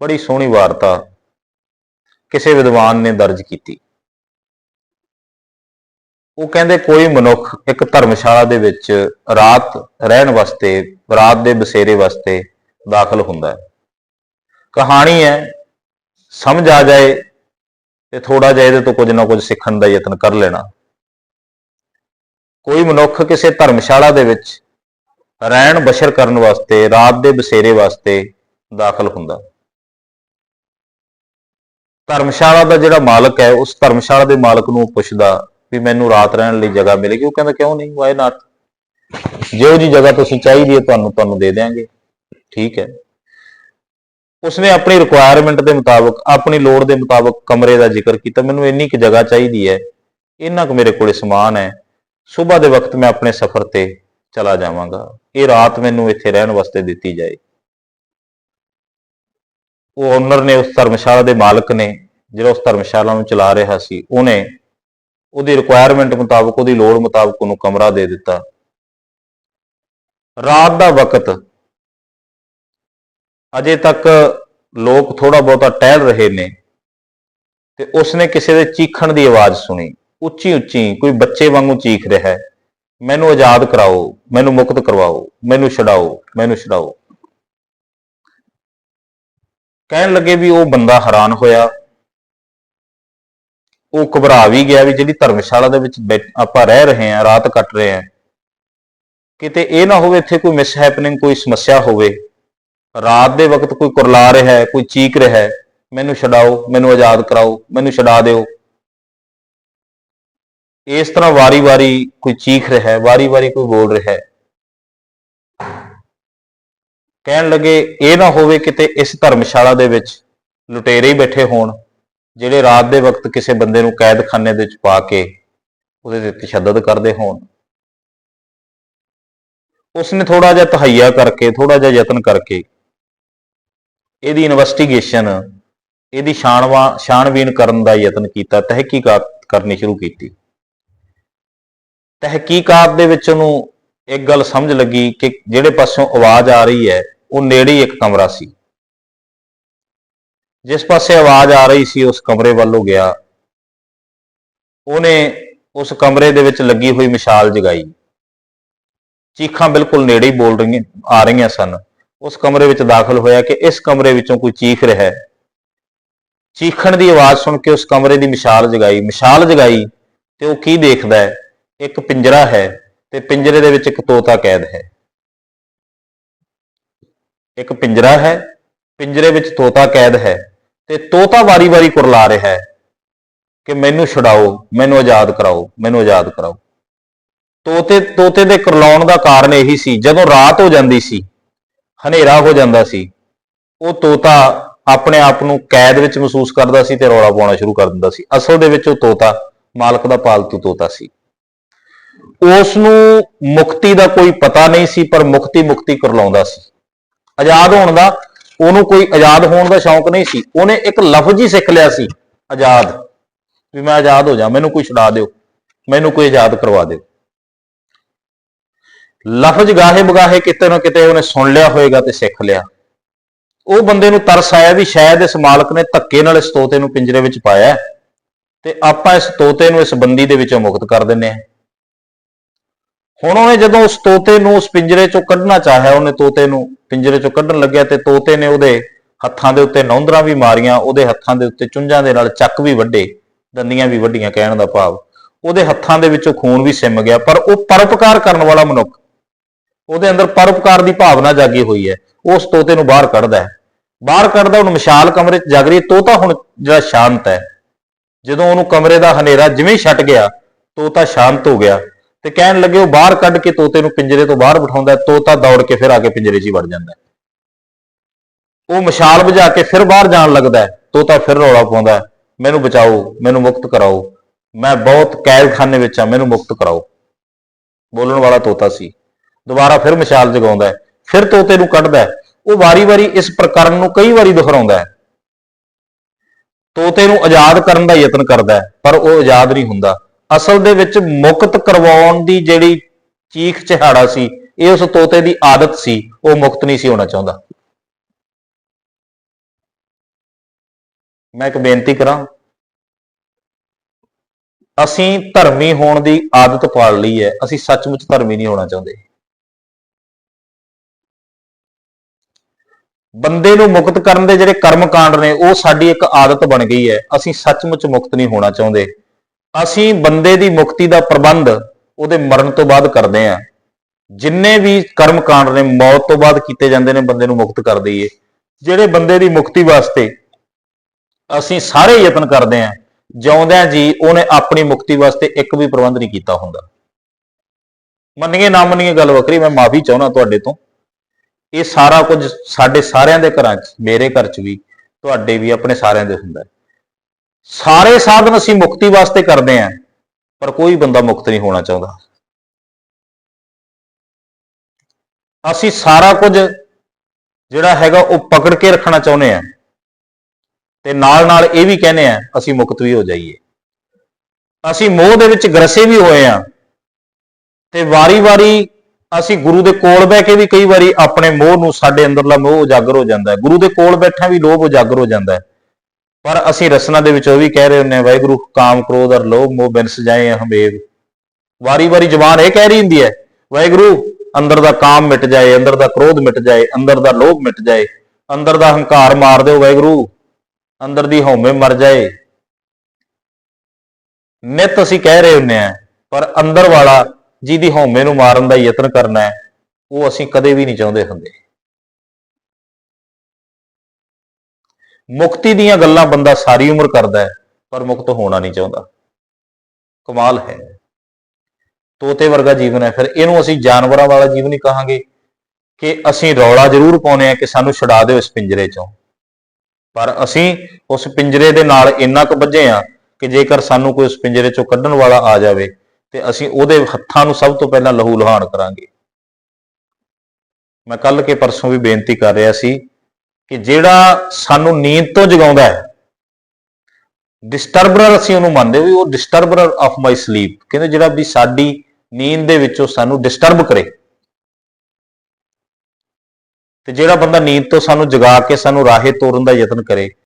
ਬੜੀ ਸੋਹਣੀ ਵਾਰਤਾ ਕਿਸੇ ਵਿਦਵਾਨ ਨੇ ਦਰਜ ਕੀਤੀ। ਉਹ ਕਹਿੰਦੇ ਕੋਈ ਮਨੁੱਖ ਇੱਕ ਧਰਮਸ਼ਾਲਾ ਦੇ ਵਿੱਚ ਰਾਤ ਰਹਿਣ ਵਾਸਤੇ ਰਾਤ ਦੇ ਬਸੇਰੇ ਵਾਸਤੇ ਦਾਖਲ ਹੁੰਦਾ ਹੈ। ਕਹਾਣੀ ਹੈ, ਸਮਝ ਆ ਜਾਏ ਤੇ ਥੋੜਾ ਜਿਹਾ ਇਹਦੇ ਤੋਂ ਕੁਝ ਨਾ ਕੁਝ ਸਿੱਖਣ ਦਾ ਯਤਨ ਕਰ ਲੈਣਾ। ਕੋਈ ਮਨੁੱਖ ਕਿਸੇ ਧਰਮਸ਼ਾਲਾ ਦੇ ਵਿੱਚ ਰਹਿਣ ਬਸ਼ਰ ਕਰਨ ਵਾਸਤੇ, ਰਾਤ ਦੇ ਬਸੇਰੇ ਵਾਸਤੇ ਦਾਖਲ ਹੁੰਦਾ। ਧਰਮਸ਼ਾਲਾ ਦਾ ਜਿਹੜਾ ਮਾਲਕ ਹੈ, ਉਸ ਧਰਮਸ਼ਾਲਾ ਦੇ ਮਾਲਕ ਨੂੰ ਪੁੱਛਦਾ ਵੀ ਮੈਨੂੰ ਰਾਤ ਰਹਿਣ ਲਈ ਜਗ੍ਹਾ ਮਿਲੇਗੀ। ਉਹ ਕਹਿੰਦਾ, ਕਿਉਂ ਨਹੀਂ? ਵਾਈ ਨਾਟ ਜਿਹੋ ਜੀ ਜਗ੍ਹਾ ਤੁਸੀਂ ਚਾਹੀਦੀ ਹੈ, ਤੁਹਾਨੂੰ ਤੁਹਾਨੂੰ ਦੇ ਦੇਵਾਂਗੇ ਠੀਕ ਹੈ। ਉਸਨੇ ਆਪਣੀ ਰਿਕੁਆਇਰਮੈਂਟ ਦੇ ਮੁਤਾਬਕ, ਆਪਣੀ ਲੋੜ ਦੇ ਮੁਤਾਬਕ ਕਮਰੇ ਦਾ ਜ਼ਿਕਰ ਕੀਤਾ। ਮੈਨੂੰ ਇੰਨੀ ਕੁ ਜਗ੍ਹਾ ਚਾਹੀਦੀ ਹੈ, ਇੰਨਾ ਕੁ ਮੇਰੇ ਕੋਲੇ ਸਮਾਨ ਹੈ। ਸਵੇਰ ਦੇ ਵਕਤ ਮੈਂ ਆਪਣੇ ਸਫ਼ਰ ਤੇ ਚਲਾ ਜਾਵਾਂਗਾ। ਇਹ ਰਾਤ ਮੈਨੂੰ ਇੱਥੇ ਰਹਿਣ ਵਾਸਤੇ ਦਿੱਤੀ ਜਾਏ। ਉਹ ਓਨਰ ਨੇ ਉਸ ਧਰਮਸ਼ਾਲਾ ਦੇ ਮਾਲਕ ਨੇ, ਜਿਹੜਾ ਉਸ ਧਰਮਸ਼ਾਲਾ ਨੂੰ ਚਲਾ ਰਿਹਾ ਸੀ, ਉਹਨੇ ਉਹਦੀ ਰਿਕੁਆਇਰਮੈਂਟ ਮੁਤਾਬਕ, ਉਹਦੀ ਲੋੜ ਮੁਤਾਬਕ ਉਹਨੂੰ ਕਮਰਾ ਦੇ ਦਿੱਤਾ। ਰਾਤ ਦਾ ਵਕਤ, ਅਜੇ ਤੱਕ ਲੋਕ ਥੋੜਾ ਬਹੁਤਾ ਟਹਿਲ ਰਹੇ ਨੇ ਤੇ ਉਸਨੇ ਕਿਸੇ ਦੇ ਚੀਖਣ ਦੀ ਆਵਾਜ਼ ਸੁਣੀ। ਉੱਚੀ ਉੱਚੀ ਕੋਈ ਬੱਚੇ ਵਾਂਗੂ ਚੀਖ ਰਿਹਾ ਹੈ। ਮੈਨੂੰ ਆਜ਼ਾਦ ਕਰਾਓ, ਮੈਨੂੰ ਮੁਕਤ ਕਰਵਾਓ, ਮੈਨੂੰ ਛਡਾਓ ਮੈਨੂੰ ਛਡਾਓ। ਕਹਿਣ ਲੱਗੇ ਵੀ ਉਹ ਬੰਦਾ ਹੈਰਾਨ ਹੋਇਆ। ਉਹ ਘਬਰਾ ਵੀ ਗਿਆ ਵੀ ਜਿਹੜੀ ਧਰਮਸ਼ਾਲਾ ਦੇ ਵਿੱਚ ਬੈਠ- ਆਪਾਂ ਰਹਿ ਰਹੇ ਹਾਂ, ਰਾਤ ਕੱਟ ਰਹੇ ਹਾਂ। ਕਿਤੇ ਇਹ ਨਾ ਹੋਵੇ ਇੱਥੇ ਕੋਈ ਮਿਸ ਹੈਪਨਿੰਗ ਕੋਈ ਸਮੱਸਿਆ ਹੋਵੇ। ਰਾਤ ਦੇ ਵਕਤ ਕੋਈ ਕੁਰਲਾ ਰਿਹਾ ਹੈ, ਕੋਈ ਚੀਕ ਰਿਹਾ ਹੈ, ਮੈਨੂੰ ਛਡਾਓ, ਮੈਨੂੰ ਆਜ਼ਾਦ ਕਰਾਓ, ਮੈਨੂੰ ਛਡਾ ਦਿਓ। ਇਸ ਤਰ੍ਹਾਂ ਵਾਰੀ-ਵਾਰੀ ਕੋਈ ਚੀਖ ਰਿਹਾ ਹੈ, ਵਾਰੀ-ਵਾਰੀ ਕੋਈ ਬੋਲ ਰਿਹਾ ਹੈ। ਕਹਿਣ ਲੱਗੇ, ਇਹ ਨਾ ਹੋਵੇ ਕਿਤੇ ਇਸ ਧਰਮਸ਼ਾਲਾ ਦੇ ਵਿੱਚ ਲੁਟੇਰੇ ਹੀ ਬੈਠੇ ਹੋਣ, ਜਿਹੜੇ ਰਾਤ ਦੇ ਵਕਤ ਕਿਸੇ ਬੰਦੇ ਨੂੰ ਕੈਦਖਾਨੇ ਦੇ ਵਿੱਚ ਪਾ ਕੇ ਉਹਦੇ ਤੇ ਤਸ਼ੱਦਦ ਕਰਦੇ ਹੋਣ। ਉਸਨੇ ਥੋੜਾ ਜਿਹਾ ਤਹਈਆ ਕਰਕੇ ਥੋੜਾ ਜਿਹਾ ਯਤਨ ਕਰਕੇ ਇਹਦੀ ਇਨਵੈਸਟੀਗੇਸ਼ਨ ਇਹਦੀ ਛਾਣਵਾ ਛਾਣਬੀਨ ਕਰਨ ਦਾ ਯਤਨ ਕੀਤਾ, ਤਹਿਕੀਕਾਤ ਕਰਨੀ ਸ਼ੁਰੂ ਕੀਤੀ। ਤਹਿਕੀਕਾਤ ਦੇ ਵਿੱਚ ਉਹਨੂੰ ਇੱਕ ਗੱਲ ਸਮਝ ਲੱਗੀ ਕਿ ਜਿਹੜੇ ਪਾਸੋਂ ਆਵਾਜ਼ ਆ ਰਹੀ ਹੈ ਉਹ ਨੇੜੇ ਇੱਕ ਕਮਰਾ ਸੀ। ਜਿਸ ਪਾਸੇ ਆਵਾਜ਼ ਆ ਰਹੀ ਸੀ, ਉਸ ਕਮਰੇ ਵੱਲੋਂ ਗਿਆ। ਉਹਨੇ ਉਸ ਕਮਰੇ ਦੇ ਵਿੱਚ ਲੱਗੀ ਹੋਈ ਮਿਸਾਲ ਜਗਾਈ। ਚੀਖਾਂ ਬਿਲਕੁਲ ਨੇੜੇ ਹੀ ਬੋਲ ਰਹੀਆਂ, ਆ ਰਹੀਆਂ ਸਨ। ਉਸ ਕਮਰੇ ਵਿੱਚ ਦਾਖਲ ਹੋਇਆ ਕਿ ਇਸ ਕਮਰੇ ਵਿੱਚੋਂ ਕੋਈ ਚੀਖ ਰਿਹਾ ਹੈ। ਚੀਖਣ ਦੀ ਆਵਾਜ਼ ਸੁਣ ਕੇ ਉਸ ਕਮਰੇ ਦੀ ਮਿਸਾਲ ਜਗਾਈ। ਮਿਸਾਲ ਜਗਾਈ ਤੇ ਉਹ ਕੀ ਦੇਖਦਾ ਹੈ? ਇੱਕ ਪਿੰਜਰਾ ਹੈ ਤੇ ਪਿੰਜਰੇ ਦੇ ਵਿੱਚ ਇੱਕ ਤੋਤਾ ਕੈਦ ਹੈ। ਇੱਕ ਪਿੰਜਰਾ ਹੈ, ਪਿੰਜਰੇ ਵਿੱਚ ਤੋਤਾ ਕੈਦ ਹੈ ਤੇ ਤੋਤਾ ਵਾਰੀ-ਵਾਰੀ ਕੁਰਲਾ ਰਿਹਾ ਹੈ ਕਿ ਮੈਨੂੰ ਛੁਡਾਓ, ਮੈਨੂੰ ਆਜ਼ਾਦ ਕਰਾਓ, ਮੈਨੂੰ ਆਜ਼ਾਦ ਕਰਾਓ। ਤੋਤੇ ਤੋਤੇ ਦੇ ਕੁਰਲਾਉਣ ਦਾ ਕਾਰਨ ਇਹੀ ਸੀ, ਜਦੋਂ ਰਾਤ ਹੋ ਜਾਂਦੀ ਸੀ, ਹਨੇਰਾ ਹੋ ਜਾਂਦਾ ਸੀ, ਉਹ ਤੋਤਾ ਆਪਣੇ ਆਪ ਨੂੰ ਕੈਦ ਵਿੱਚ ਮਹਿਸੂਸ ਕਰਦਾ ਸੀ ਤੇ ਰੌਲਾ ਪਾਉਣਾ ਸ਼ੁਰੂ ਕਰ ਦਿੰਦਾ ਸੀ। ਅਸਲ ਦੇ ਵਿੱਚ ਉਹ ਤੋਤਾ, ਮਾਲਕ ਦਾ ਪਾਲਤੂ ਤੋਤਾ ਸੀ। ਉਸ ਨੂੰ ਮੁਕਤੀ ਦਾ ਕੋਈ ਪਤਾ ਨਹੀਂ ਸੀ, ਪਰ ਮੁਕਤੀ ਮੁਕਤੀ ਕਰਲਾਉਂਦਾ ਸੀ। ਆਜ਼ਾਦ ਹੋਣ ਦਾ, ਉਹਨੂੰ ਕੋਈ ਆਜ਼ਾਦ ਹੋਣ ਦਾ ਸ਼ੌਂਕ ਨਹੀਂ ਸੀ। ਉਹਨੇ ਇੱਕ ਲਫ਼ਜ਼ ਹੀ ਸਿੱਖ ਲਿਆ ਸੀ, ਆਜ਼ਾਦ। ਵੀ ਮੈਂ ਆਜ਼ਾਦ ਹੋ ਜਾ, ਮੈਨੂੰ ਕੋਈ ਛੁਡਾ ਦਿਓ, ਮੈਨੂੰ ਕੋਈ ਆਜ਼ਾਦ ਕਰਵਾ ਦਿਓ। ਲਫ਼ਜ਼ ਗਾਹੇ ਬਗਾਹੇ ਕਿਤੇ ਨਾ ਕਿਤੇ ਉਹਨੇ ਸੁਣ ਲਿਆ ਹੋਵੇਗਾ ਤੇ ਸਿੱਖ ਲਿਆ। ਉਹ ਬੰਦੇ ਨੂੰ ਤਰਸ ਆਇਆ ਵੀ ਸ਼ਾਇਦ ਇਸ ਮਾਲਕ ਨੇ ਧੱਕੇ ਨਾਲ ਇਸ ਤੋਤੇ ਨੂੰ ਪਿੰਜਰੇ ਵਿੱਚ ਪਾਇਆ ਤੇ ਆਪਾਂ ਇਸ ਤੋਤੇ ਨੂੰ ਇਸ ਬੰਦੀ ਦੇ ਵਿੱਚੋਂ ਮੁਕਤ ਕਰ ਦਿੰਨੇ ਆ ਹੁਣ ਉਹਨੇ ਜਦੋਂ ਉਸ ਤੋਤੇ ਨੂੰ ਉਸ ਪਿੰਜਰੇ ਚੋਂ ਕੱਢਣਾ ਚਾਹਿਆ, ਉਹਨੇ ਤੋਤੇ ਨੂੰ ਪਿੰਜਰੇ ਚੋਂ ਕੱਢਣ ਲੱਗਿਆ ਤੇ ਤੋਤੇ ਨੇ ਉਹਦੇ ਹੱਥਾਂ ਦੇ ਉੱਤੇ ਨੌਂਦਰਾਂ ਵੀ ਮਾਰੀਆਂ, ਉਹਦੇ ਹੱਥਾਂ ਦੇ ਉੱਤੇ ਚੁੰਝਾਂ ਦੇ ਨਾਲ ਚੱਕ ਵੀ ਵੱਡੇ, ਦੰਦੀਆਂ ਵੀ ਵੱਡੀਆਂ ਕਹਿਣ ਦਾ ਭਾਵ। ਉਹਦੇ ਹੱਥਾਂ ਦੇ ਵਿੱਚੋਂ ਖੂਨ ਵੀ ਸਿਮ ਗਿਆ, ਪਰ ਉਹ ਪਰਉਪਕਾਰ ਕਰਨ ਵਾਲਾ ਮਨੁੱਖ, ਉਹਦੇ ਅੰਦਰ ਪਰਉਪਕਾਰ ਦੀ ਭਾਵਨਾ ਜਾਗੀ ਹੋਈ ਹੈ ਉਸ ਤੋਤੇ ਨੂੰ ਬਾਹਰ ਕੱਢਦਾ ਹੈ। ਬਾਹਰ ਕੱਢਦਾ, ਉਹਨੂੰ ਵਿਸ਼ਾਲ ਕਮਰੇ 'ਚ ਜਾਗ ਰਹੀ ਤੋਤਾ ਹੁਣ ਜਿਹੜਾ ਸ਼ਾਂਤ ਹੈ। ਜਦੋਂ ਉਹਨੂੰ ਕਮਰੇ ਦਾ ਹਨੇਰਾ ਜਿਵੇਂ ਛੱਟ ਗਿਆ, ਤੋਤਾ ਸ਼ਾਂਤ ਹੋ ਗਿਆ। ਤੇ ਕਹਿਣ ਲੱਗੇ ਉਹ ਬਾਹਰ ਕੱਢ ਕੇ ਤੋਤੇ ਨੂੰ ਪਿੰਜਰੇ ਤੋਂ ਬਾਹਰ ਬਿਠਾਉਂਦਾ ਤੋਤਾ ਦੌੜ ਕੇ ਫਿਰ ਆ ਕੇ ਪਿੰਜਰੇ 'ਚ ਹੀ ਵੜ ਜਾਂਦਾ ਉਹ ਮਸ਼ਾਲ ਬੁਝਾ ਕੇ ਫਿਰ ਬਾਹਰ ਜਾਣ ਲੱਗਦਾ ਤੋਤਾ ਫਿਰ ਰੌਲਾ ਪਾਉਂਦਾ ਮੈਨੂੰ ਬਚਾਓ, ਮੈਨੂੰ ਮੁਕਤ ਕਰਾਓ, ਮੈਂ ਬਹੁਤ ਕੈਦਖਾਨੇ ਵਿੱਚ ਆ ਮੈਨੂੰ ਮੁਕਤ ਕਰਾਓ। ਬੋਲਣ ਵਾਲਾ ਤੋਤਾ ਸੀ। ਦੁਬਾਰਾ ਫਿਰ ਮਸ਼ਾਲ ਜਗਾਉਂਦਾ ਫਿਰ ਤੋਤੇ ਨੂੰ ਕੱਢਦਾ ਉਹ ਵਾਰੀ-ਵਾਰੀ ਇਸ ਪ੍ਰਕਰਨ ਨੂੰ ਕਈ ਵਾਰੀ ਦੁਹਰਾਉਂਦਾ ਹੈ। ਤੋਤੇ ਨੂੰ ਆਜ਼ਾਦ ਕਰਨ ਦਾ ਯਤਨ ਕਰਦਾ ਪਰ ਉਹ ਆਜ਼ਾਦ ਨਹੀਂ ਹੁੰਦਾ। ਅਸਲ ਦੇ ਵਿੱਚ ਮੁਕਤ ਕਰਵਾਉਣ ਦੀ ਜਿਹੜੀ ਚੀਖ ਚਿਹਾੜਾ ਸੀ, ਇਹ ਉਸ ਤੋਤੇ ਦੀ ਆਦਤ ਸੀ, ਉਹ ਮੁਕਤ ਨਹੀਂ ਸੀ ਹੋਣਾ ਚਾਹੁੰਦਾ। ਮੈਂ ਇੱਕ ਬੇਨਤੀ ਕਰਾਂ, ਅਸੀਂ ਧਰਮੀ ਹੋਣ ਦੀ ਆਦਤ ਪਾਲ ਲਈ ਹੈ, ਅਸੀਂ ਸੱਚਮੁੱਚ ਧਰਮੀ ਨਹੀਂ ਹੋਣਾ ਚਾਹੁੰਦੇ। ਬੰਦੇ ਨੂੰ ਮੁਕਤ ਕਰਨ ਦੇ ਜਿਹੜੇ ਕਰਮ ਕਾਂਡ ਨੇ, ਉਹ ਸਾਡੀ ਇੱਕ ਆਦਤ ਬਣ ਗਈ ਹੈ, ਅਸੀਂ ਸੱਚਮੁੱਚ ਮੁਕਤ ਨਹੀਂ ਹੋਣਾ ਚਾਹੁੰਦੇ। ਅਸੀਂ ਬੰਦੇ ਦੀ ਮੁਕਤੀ ਦਾ ਪ੍ਰਬੰਧ ਉਹਦੇ ਮਰਨ ਤੋਂ ਬਾਅਦ ਕਰਦੇ ਹਾਂ। ਜਿੰਨੇ ਵੀ ਕਰਮ ਕਾਂਡ ਨੇ, ਮੌਤ ਤੋਂ ਬਾਅਦ ਕੀਤੇ ਜਾਂਦੇ ਨੇ, ਬੰਦੇ ਨੂੰ ਮੁਕਤ ਕਰ ਦਈਏ। ਜਿਹੜੇ ਬੰਦੇ ਦੀ ਮੁਕਤੀ ਵਾਸਤੇ ਅਸੀਂ ਸਾਰੇ ਯਤਨ ਕਰਦੇ ਹਾਂ, ਜਿਉਂਦਿਆਂ ਜੀ, ਉਹਨੇ ਆਪਣੀ ਮੁਕਤੀ ਵਾਸਤੇ ਇੱਕ ਵੀ ਪ੍ਰਬੰਧ ਨਹੀਂ ਕੀਤਾ ਹੁੰਦਾ। ਮੰਨੀਏ ਨਾ ਮੰਨੀਏ ਗੱਲ ਵੱਖਰੀ, ਮੈਂ ਮਾਫੀ ਚਾਹੁੰਦਾ ਤੁਹਾਡੇ ਤੋਂ। ਇਹ ਸਾਰਾ ਕੁਝ ਸਾਡੇ ਸਾਰਿਆਂ ਦੇ ਘਰਾਂ 'ਚ, ਮੇਰੇ ਘਰ 'ਚ ਵੀ, ਤੁਹਾਡੇ ਵੀ, ਆਪਣੇ ਸਾਰਿਆਂ ਦੇ ਹੁੰਦਾ ਹੈ। ਸਾਰੇ ਸਾਧਨ ਅਸੀਂ ਮੁਕਤੀ ਵਾਸਤੇ ਕਰਦੇ ਆਂ, ਪਰ ਕੋਈ ਬੰਦਾ ਮੁਕਤ ਨਹੀਂ ਹੋਣਾ ਚਾਹੁੰਦਾ। ਅਸੀਂ ਸਾਰਾ ਕੁਝ ਜਿਹੜਾ ਹੈਗਾ ਉਹ ਪਕੜ ਕੇ ਰੱਖਣਾ ਚਾਹੁੰਦੇ ਆਂ ਤੇ ਨਾਲ ਨਾਲ ਇਹ ਵੀ ਕਹਿੰਦੇ ਆਂ, ਅਸੀਂ ਮੁਕਤ ਵੀ ਹੋ ਜਾਈਏ। ਅਸੀਂ ਮੋਹ ਦੇ ਵਿੱਚ ਗਰਸੇ ਵੀ ਹੋਏ ਆਂ ਤੇ ਵਾਰੀ-ਵਾਰੀ ਅਸੀਂ ਗੁਰੂ ਦੇ ਕੋਲ ਬਹਿ ਕੇ ਵੀ ਕਈ ਵਾਰੀ ਆਪਣੇ ਮੋਹ ਨੂੰ ਸਾਡੇ ਅੰਦਰਲਾ ਮੋਹ ਉਜਾਗਰ ਹੋ ਜਾਂਦਾ ਹੈ। ਗੁਰੂ ਦੇ ਕੋਲ ਬੈਠਾ ਵੀ ਲੋਭ ਉਜਾਗਰ ਹੋ ਜਾਂਦਾ ਹੈ। ਪਰ ਅਸੀਂ ਰਸਨਾ ਦੇ ਵਿੱਚ ਉਹ ਵੀ ਕਹਿ ਰਹੇ ਹੁੰਨੇ ਆ ਵਾਹਿਗੁਰੂ ਕਾਮ ਕ੍ਰੋਧ ਅਰ ਲੋਭ ਮੋਹ ਬਿਨਸ ਜਾਏ ਹਮੇਵ ਵਾਰੀ-ਵਾਰੀ ਜ਼ਬਾਨ ਇਹ ਕਹਿ ਰਹੀ ਹੁੰਦੀ ਹੈ, ਵਾਹਿਗੁਰੂ, ਅੰਦਰ ਦਾ ਕਾਮ ਮਿਟ ਜਾਏ, ਅੰਦਰ ਦਾ ਕ੍ਰੋਧ ਮਿਟ ਜਾਏ, ਅੰਦਰ ਦਾ ਲੋਭ ਮਿਟ ਜਾਏ, ਅੰਦਰ ਦਾ ਹੰਕਾਰ ਮਾਰ ਦਿਓ ਵਾਹਿਗੁਰੂ, ਅੰਦਰ ਦੀ ਹਉਮੈ ਮਰ ਜਾਏ। ਨਿਤ ਅਸੀਂ ਕਹਿ ਰਹੇ ਹੁੰਨੇ ਆ ਪਰ ਅੰਦਰ ਵਾਲਾ ਜਿਹਦੀ ਹਉਮੈ ਨੂੰ ਮਾਰਨ ਦਾ ਯਤਨ ਕਰਨਾ ਹੈ, ਉਹ ਅਸੀਂ ਕਦੇ ਵੀ ਨਹੀਂ ਚਾਹੁੰਦੇ ਹੁੰਦੇ। ਮੁਕਤੀ ਦੀਆਂ ਗੱਲਾਂ ਬੰਦਾ ਸਾਰੀ ਉਮਰ ਕਰਦਾ ਹੈ, ਪਰ ਮੁਕਤ ਹੋਣਾ ਨਹੀਂ ਚਾਹੁੰਦਾ। ਕਮਾਲ ਹੈ। ਤੋਤੇ ਵਰਗਾ ਜੀਵਨ ਹੈ। ਫਿਰ ਇਹਨੂੰ ਅਸੀਂ ਜਾਨਵਰਾਂ ਵਾਲਾ ਜੀਵਨ ਹੀ ਕਹਾਂਗੇ ਕਿ ਅਸੀਂ ਰੌਲਾ ਜ਼ਰੂਰ ਪਾਉਨੇ ਆ ਕਿ ਸਾਨੂੰ ਛੁਡਾ ਦਿਓ ਇਸ ਪਿੰਜਰੇ ਚੋਂ। ਪਰ ਅਸੀਂ ਉਸ ਪਿੰਜਰੇ ਦੇ ਨਾਲ ਇੰਨਾ ਕੁ ਵੱਜੇ ਆ ਕਿ ਜੇਕਰ ਸਾਨੂੰ ਕੋਈ ਉਸ ਪਿੰਜਰੇ ਚੋਂ ਕੱਢਣ ਵਾਲਾ ਆ ਜਾਵੇ, ਤੇ ਅਸੀਂ ਉਹਦੇ ਹੱਥਾਂ ਨੂੰ ਸਭ ਤੋਂ ਪਹਿਲਾਂ ਲਹੂ ਲੁਹਾਨ ਕਰਾਂਗੇ। ਮੈਂ ਕੱਲ ਕੇ ਪਰਸੋਂ ਵੀ ਬੇਨਤੀ ਕਰ ਰਿਹਾ ਸੀ ਕਿ ਜਿਹੜਾ ਸਾਨੂੰ ਨੀਂਦ ਤੋਂ ਜਗਾਉਂਦਾ ਹੈ ਡਿਸਟਰਬਰ ਅਸੀਂ ਉਹਨੂੰ ਮੰਨਦੇ ਵੀ ਉਹ ਡਿਸਟਰਬਰ ਆਫ ਮਾਈ ਸਲੀਪ ਕਹਿੰਦੇ ਜਿਹੜਾ ਵੀ ਸਾਡੀ ਨੀਂਦ ਦੇ ਵਿੱਚੋਂ ਸਾਨੂੰ ਡਿਸਟਰਬ ਕਰੇ। ਤੇ ਜਿਹੜਾ ਬੰਦਾ ਨੀਂਦ ਤੋਂ ਸਾਨੂੰ ਜਗਾ ਕੇ ਸਾਨੂੰ ਰਾਹੇ ਤੋਰਨ ਦਾ ਯਤਨ ਕਰੇ